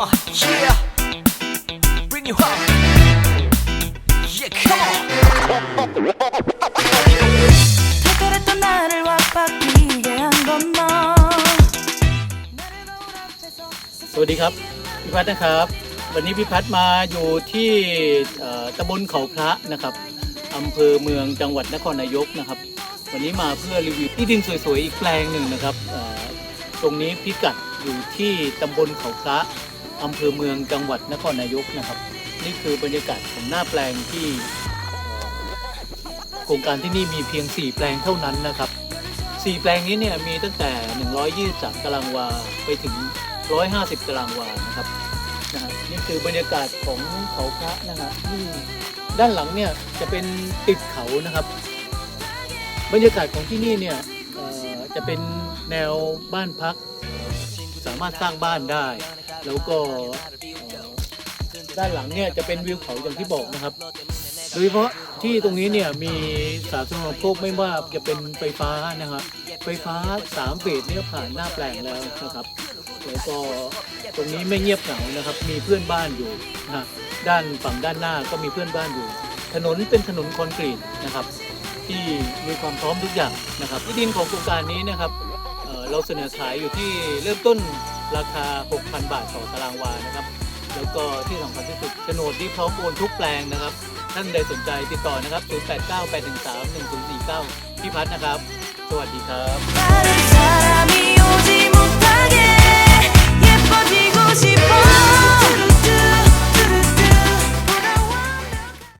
on, yeah. Bring you home. Yeah, come on. 특별했던 나를 와바뀌게 한 건 너. สวัสดีครับพี่พัฒน์นะครับ วันนี้พี่พัฒน์มาอยู่ที่เอ่อตำบลเขาพระนะครับอำเภอเมืองจังหวัดนครนายกนะครับ วันนี้มาเพื่อรีวิวที่ดินสวยๆอีกแปลงหนึ่งนะครับเอ่อตรงนี้พิกัดอยู่ที่ตำบลเขาพระ อำเภอเมืองจังหวัดนครนายกนะครับ นี่คือบรรยากาศของหน้าแปลงที่ โครงการที่นี่มีเพียง 4 แปลงเท่านั้นนะครับ 4 แปลงนี้เนี่ยมีตั้งแต่ 123 ตารางวาไปถึง 150 ตารางวานะครับนะนี่คือบรรยากาศของเขาพระนะครับที่ด้านหลังเนี่ยจะเป็นติดเขานะครับ บรรยากาศของที่นี่เนี่ยจะเป็นแนวบ้านพัก สามารถสร้างบ้านได้ แล้วก็ด้านหลังเนี่ยจะเป็นวิวเขาอย่างที่บอกนะครับ โดยเฉพาะที่ตรงนี้เนี่ยมีสาธารณูปโภคไม่ว่าจะเป็นไฟฟ้านะครับไฟฟ้าสามเฟสเนี่ยผ่านหน้าแปลงแล้วนะครับแล้วก็ตรงนี้ไม่เงียบเหงานะครับ มีเพื่อนบ้านอยู่นะฮะด้านฝั่งด้านหน้าก็มีเพื่อนบ้านอยู่ ถนนเป็นถนนคอนกรีตนะครับ ที่มีความพร้อมทุกอย่างนะครับที่ดินของโครงการนี้นะครับเเราเสนอขายอยู่ที่เริ่มต้น ราคา 6,000 บาทต่อตารางวานะครับ แล้วก็ที่สำคัญที่สุดโฉนดที่พร้อมโอนทุกแปลงนะครับ ท่านใดสนใจติดต่อนะครับ 089 813 1049 พี่พัฒนะครับ สวัสดีครับ